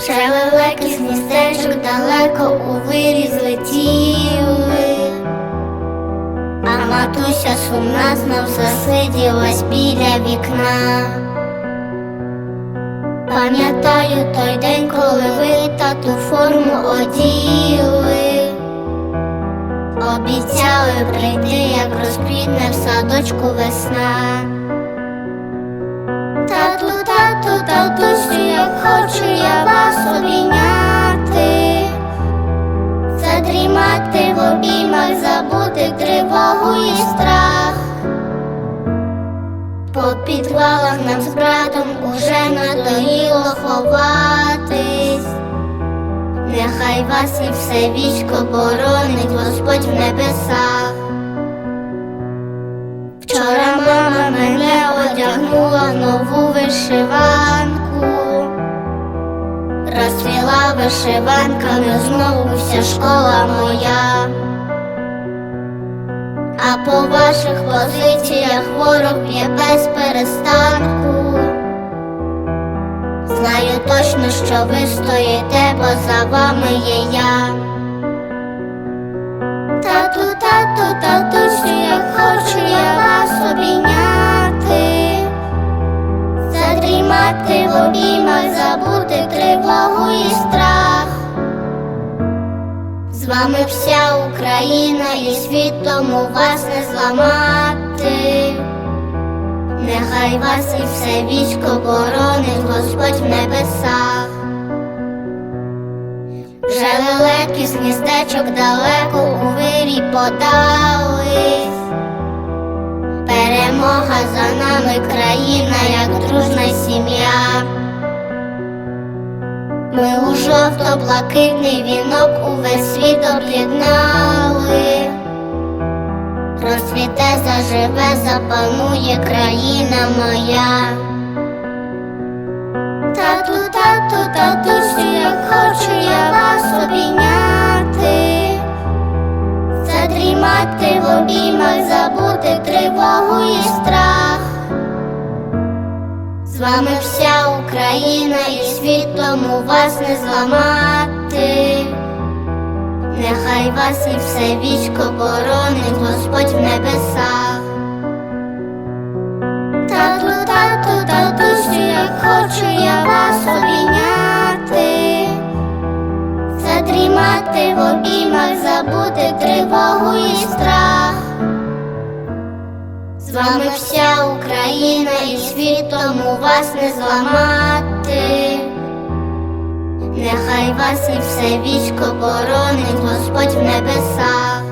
Вже лелеки з містечок далеко у вирі злетіли, а матуся сумна знов засиділась біля вікна. Пам'ятаю той день, коли ви тату форму оділи, обіцяли прийти, як розквітне в садочку весна. Надоїло ховатись. Нехай вас і все вічко боронить Господь в небесах. Вчора мама мене одягнула в нову вишиванку, розцвіла вишиванками знову вся школа моя. А по ваших позиціях ворог б'є без перестанку. Знаю що ви стоїте, бо за вами є я. Тату, тату, татусю, як хочу я вас обійняти, задрімати в обіймах, забути тривогу і страх. З вами вся Україна і світ, тому вас не зламати. Нехай вас і все вічко боронить Господь в небесах. Лелеки з містечок далеко у вирі подались. Перемога за нами країна, як дружна сім'я. Ми у жовто-блакитний вінок увесь світ об'єднали. Розцвіте заживе, запанує країна моя. Тату, тату, татусю, задрімати в обіймах, забути тривогу і страх. З вами вся Україна і світ, тому вас не зламати. Нехай вас і все вічко боронить Господь в небесах. Тату, тату, татусю, як хочу задрімати в обіймах, забути тривогу і страх. З вами вся Україна і світом у вас не зламати. Нехай вас і все вічко боронить Господь в небесах.